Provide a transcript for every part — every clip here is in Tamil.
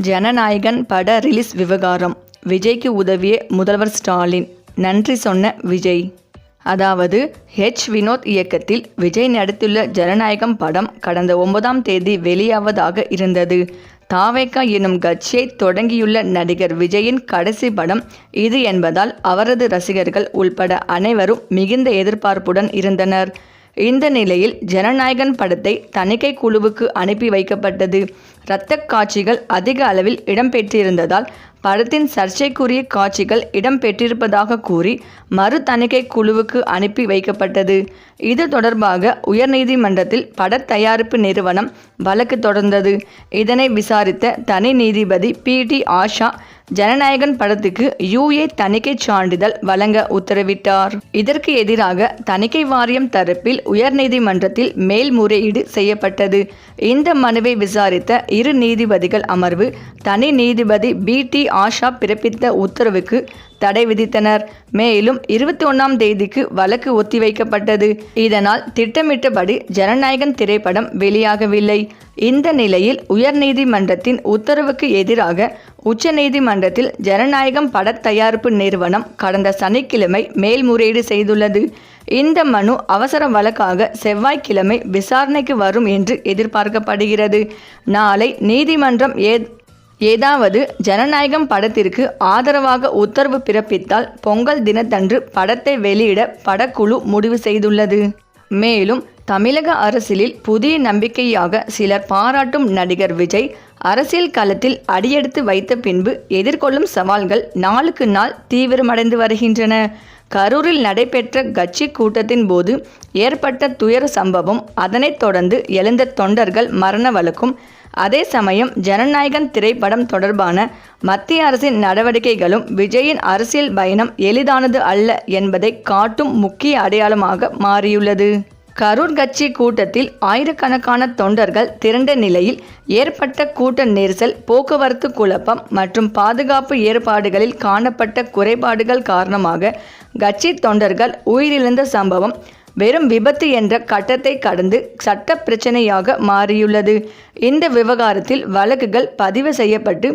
ஜனநாயகன் பட ரிலீஸ் விவகாரம். விஜய்க்கு உதவிய முதல்வர் ஸ்டாலின். நன்றி சொன்ன விஜய். அதாவது ஹெச் வினோத் இயக்கத்தில் விஜய் நடித்துள்ள ஜனநாயகம் படம் கடந்த ஒன்பதாம் தேதி வெளியாவதாக இருந்தது. தாவேக்கா எனும் கட்சியை தொடங்கியுள்ள நடிகர் விஜயின் கடைசி படம் இது என்பதால் அவரது ரசிகர்கள் உள்பட அனைவரும் மிகுந்த எதிர்பார்ப்புடன் இருந்தனர். இந்த நிலையில் ஜனநாயகன் படத்தை தணிக்கை குழுவுக்கு அனுப்பி வைக்கப்பட்டது. இரத்த காட்சிகள் அதிக அளவில் இடம்பெற்றிருந்ததால் படத்தின் சர்ச்சைக்குரிய காட்சிகள் இடம்பெற்றிருப்பதாக கூறி மறு தணிக்கை குழுவுக்கு அனுப்பி வைக்கப்பட்டது. இது தொடர்பாக உயர்நீதிமன்றத்தில் பட தயாரிப்பு நிறுவனம் வழக்கு தொடர்ந்தது. இதனை விசாரித்த தனி நீதிபதி பி. டி. ஆஷா ஜனநாயகன் படத்துக்கு யுஏ தணிக்கை சான்றிதழ் வழங்க உத்தரவிட்டார். இதற்கு எதிராக தணிக்கை வாரியம் தரப்பில் உயர்நீதிமன்றத்தில் மேல்முறையீடு செய்யப்பட்டது. இந்த மனுவை விசாரித்த இரு நீதிபதிகள் அமர்வு தனி நீதிபதி பி. டி. ஆஷா பிறப்பித்த உத்தரவுக்கு தடை விதித்தனர். மேலும் இருபத்தி ஒன்றாம் தேதிக்கு வழக்கு ஒத்திவைக்கப்பட்டது. இதனால் திட்டமிட்டபடி ஜனநாயகன் திரைப்படம் வெளியாகவில்லை. இந்த நிலையில் உயர்நீதிமன்றத்தின் உத்தரவுக்கு எதிராக உச்சநீதிமன்றத்தில் ஜனநாயகம் பட தயாரிப்பு நிறுவனம் கடந்த சனிக்கிழமை மேல்முறையீடு செய்துள்ளது. இந்த மனு அவசர வழக்காக செவ்வாய்க்கிழமை விசாரணைக்கு வரும் என்று எதிர்பார்க்கப்படுகிறது. நாளை நீதிமன்றம் ஏ ஏதாவது ஜனநாயகம் படத்திற்கு ஆதரவாக உத்தரவு பிறப்பித்தால் பொங்கல் தினத்தன்று படத்தை வெளியிட படக்குழு முடிவு செய்துள்ளது. மேலும் தமிழக அரசியலில் புதிய நம்பிக்கையாக சிலர் பாராட்டும் நடிகர் விஜய் அரசியல் களத்தில் அடியெடுத்து வைத்த பின்பு எதிர்கொள்ளும் சவால்கள் நாளுக்கு நாள் தீவிரமடைந்து வருகின்றன. கரூரில் நடைபெற்ற கட்சி கூட்டத்தின் போது ஏற்பட்ட துயர சம்பவம் அதனைத் தொடர்ந்து எழுந்த தொண்டர்கள் மரண வழக்கும் அதே சமயம் ஜனநாயகன் திரைப்படம் தொடர்பான மத்திய அரசின் நடவடிக்கைகளும் விஜயின் அரசியல் பயணம் எளிதானது அல்ல என்பதை காட்டும் முக்கிய அடையாளமாக மாறியுள்ளது. கரூர் கட்சி கூட்டத்தில் ஆயிரக்கணக்கான தொண்டர்கள் திரண்ட நிலையில் ஏற்பட்ட கூட்ட நெரிசல் போக்குவரத்து குழப்பம் மற்றும் பாதுகாப்பு ஏற்பாடுகளில் காணப்பட்ட குறைபாடுகள் காரணமாக கட்சி தொண்டர்கள் உயிரிழந்த சம்பவம். வெறும் விபத்து என்ற கட்டத்தை கடந்து சட்ட பிரச்சனையாக மாறியுள்ளது. இந்த விவகாரத்தில் வழக்குகள் பதிவு செய்யப்பட்டு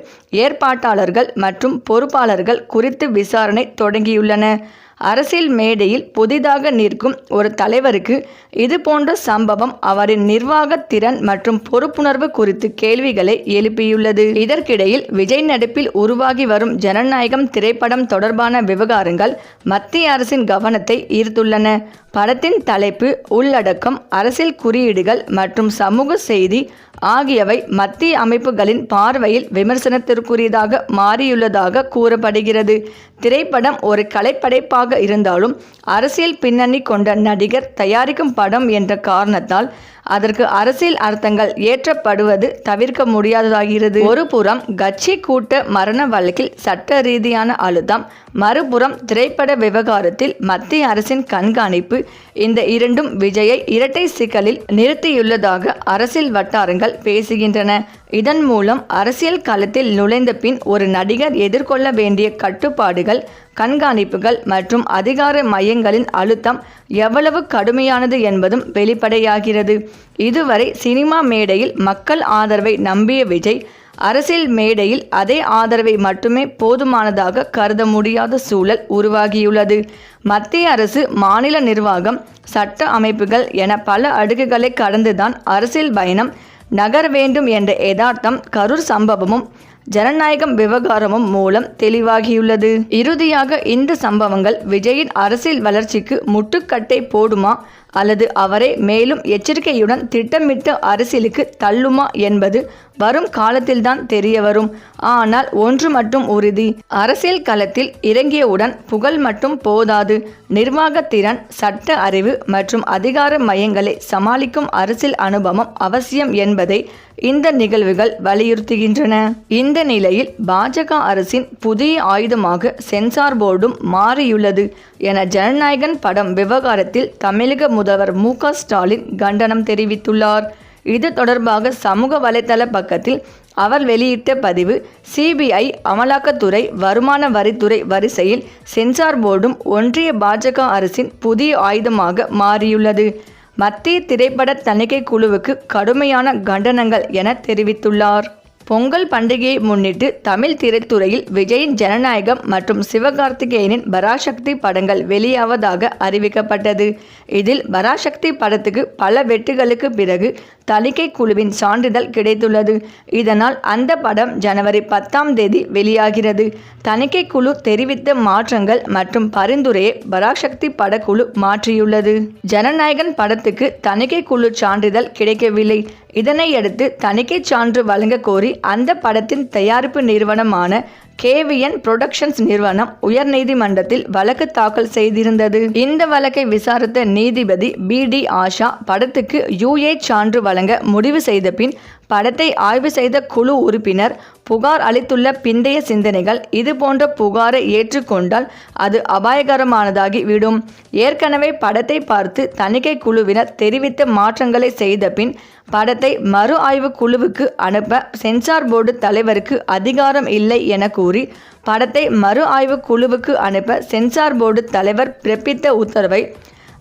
ஏற்பாட்டாளர்கள் மற்றும் பொறுப்பாளர்கள் குறித்து விசாரணை தொடங்கியுள்ளன. அரசியல் மேடையில் புதிதாக நிற்கும் ஒரு தலைவருக்கு இது போன்ற சம்பவம் அவரின் நிர்வாக திறன் மற்றும் பொறுப்புணர்வு குறித்து கேள்விகளை எழுப்பியுள்ளது. இதற்கிடையில் விஜய் நடிப்பில் உருவாகி வரும் ஜனநாயகம் திரைப்படம் தொடர்பான விவகாரங்கள் மத்திய அரசின் கவனத்தை ஈர்த்துள்ளன. படத்தின் தலைப்பு உள்ளடக்கம் அரசியல் குறியீடுகள் மற்றும் சமூக செய்தி ஆகியவை மத்திய அமைப்புகளின் பார்வையில் விமர்சனத்திற்குரியதாக மாறியுள்ளதாக கூறப்படுகிறது. திரைப்படம் ஒரு கலைப்படைப்பாக இருந்தாலும் அரசியல் பின்னணி கொண்ட நடிகர் தயாரிக்கும் படம் என்ற காரணத்தால் அதற்கு அரசியல் அர்த்தங்கள் ஏற்றப்படுவது தவிர்க்க முடியாததாகிறது. ஒரு புறம் கட்சி கூட்ட மரண வழக்கில் சட்ட ரீதியான அழுத்தம் மறுபுறம் திரைப்பட விவகாரத்தில் மத்திய அரசின் கண்காணிப்பு இந்த இரண்டும் விஜயை இரட்டை சிக்கலில் நிறுத்தியுள்ளதாக அரசியல் வட்டாரங்கள் பேசுகின்றன. இதன் மூலம் அரசியல் களத்தில் நுழைந்த பின் ஒரு நடிகர் எதிர்கொள்ள வேண்டிய கட்டுப்பாடுகள் கண்காணிப்புகள் மற்றும் அதிகார மையங்களின் அழுத்தம் எவ்வளவு கடுமையானது என்பதும் வெளிப்படையாகிறது. இதுவரை சினிமா மேடையில் மக்கள் ஆதரவை நம்பிய விஜய் அரசியல் மேடையில் அதே ஆதரவை மட்டுமே போதுமானதாக கருத முடியாத சூழல் உருவாகியுள்ளது. மத்திய அரசு மாநில நிர்வாகம் சட்ட அமைப்புகள் என பல அடுக்குகளை கடந்துதான் அரசியல் பயணம் நகர வேண்டும் என்ற யதார்த்தம் கரூர் சம்பவமும் ஜனநாயகம் விவகாரமும் மூலம் தெளிவாகியுள்ளது. இறுதியாக இந்த சம்பவங்கள் விஜயின் அரசியல் வளர்ச்சிக்கு முட்டுக்கட்டை போடுமா அல்லது அவரை மேலும் எச்சரிக்கையுடன் திட்டமிட்ட அரசியலுக்கு தள்ளுமா என்பது வரும் காலத்தில்தான் தெரிய வரும். ஆனால் ஒன்று மட்டும் உறுதி. அரசியல் களத்தில் இறங்கியவுடன் புகழ் மட்டும் போதாது. நிர்வாகத்திறன் சட்ட அறிவு மற்றும் அதிகார மையங்களை சமாளிக்கும் அரசியல் அனுபவம் அவசியம் என்பதை இந்த நிகழ்வுகள் வலியுறுத்துகின்றன. இந்த நிலையில் பாஜக அரசின் புதிய ஆயுதமாக சென்சார் போர்டும் மாறியுள்ளது என ஜனநாயகன் படம் விவகாரத்தில் தமிழக முதல்வர் மு க ஸ்டாலின் கண்டனம் தெரிவித்துள்ளார். இது தொடர்பாக சமூக வலைதள பக்கத்தில் அவர் வெளியிட்ட பதிவு சிபிஐ அமலாக்கத்துறை வருமான வரித்துறை வரிசையில் சென்சார் போர்டும் ஒன்றிய பாஜக அரசின் புதிய ஆயுதமாக மாறியுள்ளது. மத்திய திரைப்பட தணிக்கை குழுவுக்கு கடுமையான கண்டனங்கள் என தெரிவித்துள்ளார். பொங்கல் பண்டிகையை முன்னிட்டு தமிழ் திரைத்துறையில் விஜயின் ஜனநாயகம் மற்றும் சிவகார்த்திகேயனின் பராசக்தி படங்கள் வெளியாவதாக அறிவிக்கப்பட்டது. இதில் பராசக்தி படத்துக்கு பல வெட்டுகளுக்கு பிறகு தணிக்கை குழுவின் சான்றிதழ் கிடைத்துள்ளது. இதனால் அந்த படம் ஜனவரி பத்தாம் தேதி வெளியாகிறது. தணிக்கை குழு தெரிவித்த மாற்றங்கள் மற்றும் பரிந்துரையை பராசக்தி படக்குழு மாற்றியுள்ளது. ஜனநாயகன் படத்துக்கு தணிக்கை குழு சான்றிதழ் கிடைக்கவில்லை. இதனையடுத்து தணிக்கை சான்று வழங்க கோரி அந்த படத்தின் தயாரிப்பு நிறுவனமான கேவிஎன் புரொடக்ஷன்ஸ் நிறுவனம் உயர்நீதிமன்றத்தில் வழக்கு தாக்கல் செய்திருந்தது. இந்த வழக்கை விசாரித்த நீதிபதி பி டி ஆஷா படத்துக்கு யூஏ சான்று வழங்க முடிவு செய்த பின் படத்தை ஆய்வு செய்த குழு உறுப்பினர் புகார் அளித்துள்ள பிந்தைய சிந்தனைகள் இதுபோன்ற புகாரை ஏற்றுக்கொண்டால் அது அபாயகரமானதாகி விடும். ஏற்கனவே படத்தை பார்த்து தணிக்கை குழுவினர் தெரிவித்த மாற்றங்களை செய்த பின் படத்தை மறு ஆய்வு குழுவுக்கு அனுப்ப சென்சார் போர்டு தலைவருக்கு அதிகாரம் இல்லை என கூறி படத்தை மறு ஆய்வு குழுவுக்கு அனுப்ப சென்சார் போர்டு தலைவர் பிறப்பித்த உத்தரவை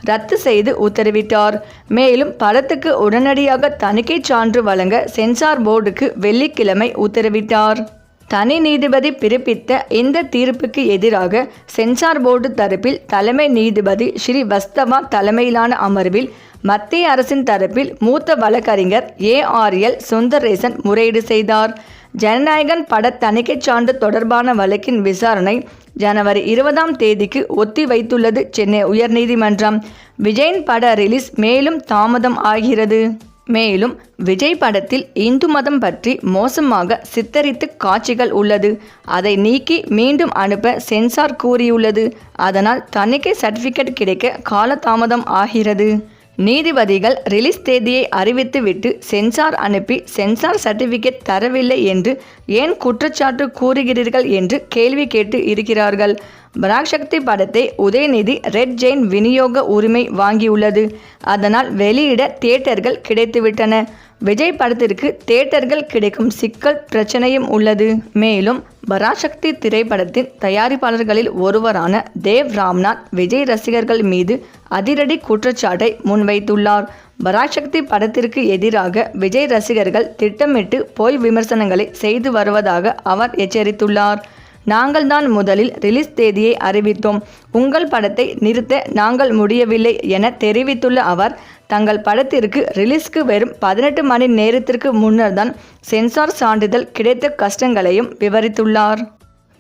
ரத்து செய்து உத்தரவிட்டார். மேலும் படத்துக்கு உடனடியாக தணிக்கை சான்று வழங்க சென்சார் போர்டுக்கு வெள்ளிக்கிழமை உத்தரவிட்டார். தனி நீதிபதி பிறப்பித்த இந்த தீர்ப்புக்கு எதிராக சென்சார் போர்டு தரப்பில் தலைமை நீதிபதி ஸ்ரீ வஸ்தவா தலைமையிலான அமர்வில் மத்திய அரசின் தரப்பில் மூத்த வழக்கறிஞர் ஏஆர்எல் சுந்தரேசன் முறையீடு செய்தார். ஜனநாயகன் பட தணிக்கைச் சான்று தொடர்பான வழக்கின் விசாரணை ஜனவரி இருபதாம் தேதிக்கு ஒத்தி வைத்துள்ளது சென்னை உயர்நீதிமன்றம். விஜயின் பட ரிலீஸ் மேலும் தாமதம் ஆகிறது. மேலும் விஜய் படத்தில் இந்து மதம் பற்றி மோசமாக சித்தரித்து காட்சிகள் உள்ளது. அதை நீக்கி மீண்டும் அனுப்ப சென்சார் கூறியுள்ளது. அதனால் தணிக்கை சர்டிஃபிகேட் கிடைக்க காலதாமதம் ஆகிறது. நீதிபதிகள் ரிலீஸ் தேதியை அறிவித்துவிட்டு சென்சார் அனுப்பி சென்சார் சர்டிபிகேட் தரவில்லை என்று ஏன் குற்றச்சாட்டு கூறுகிறீர்கள் என்று கேள்வி கேட்டு இருக்கிறார்கள். பராக்சக்தி படத்தை உதயநிதி ரெட் ஜெயின் விநியோக உரிமை வாங்கியுள்ளது. அதனால் வெளியிட தியேட்டர்கள் கிடைத்துவிட்டன. விஜய் படத்திற்கு தியேட்டர்கள் கிடைக்கும் சிக்கல் பிரச்சனையும் உள்ளது. மேலும் பராசக்தி திரைப்படத்தின் தயாரிப்பாளர்களில் ஒருவரான தேவ் ராம்நாத் விஜய் ரசிகர்கள் மீது அதிரடி குற்றச்சாட்டை முன்வைத்துள்ளார். பராசக்தி படத்திற்கு எதிராக விஜய் ரசிகர்கள் திட்டமிட்டு போய் விமர்சனங்களை செய்து வருவதாக அவர் எச்சரித்துள்ளார். நாங்கள் தான் முதலில் ரிலீஸ் தேதியை அறிவித்தோம். உங்கள் படத்தை நிறுத்த நாங்கள் முடியவில்லை என தெரிவித்துள்ள அவர் தங்கள் படத்திற்கு ரிலீஸ்க்கு வெறும் பதினெட்டு மணி நேரத்திற்கு முன்னர் தான் சென்சார் சான்றிதழ் கிடைத்த கஷ்டங்களையும் விவரித்துள்ளார்.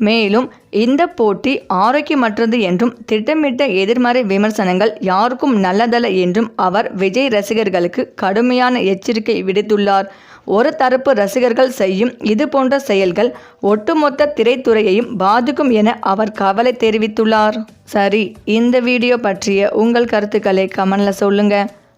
மேலும் இந்த போட்டி ஆரோக்கியமற்றது என்றும் திட்டமிட்ட எதிர்மறை விமர்சனங்கள் யாருக்கும் நல்லதல்ல என்றும் அவர் விஜய் ரசிகர்களுக்கு கடுமையான எச்சரிக்கை விடுத்துள்ளார். ஒரு தரப்பு ரசிகர்கள் செய்யும் இது போன்ற செயல்கள் ஒட்டுமொத்த திரைத்துறையையும் பாதிக்கும் என அவர் கவலை தெரிவித்துள்ளார். சரி இந்த வீடியோ பற்றிய உங்கள் கருத்துக்களை கமெண்ட்ல சொல்லுங்கள்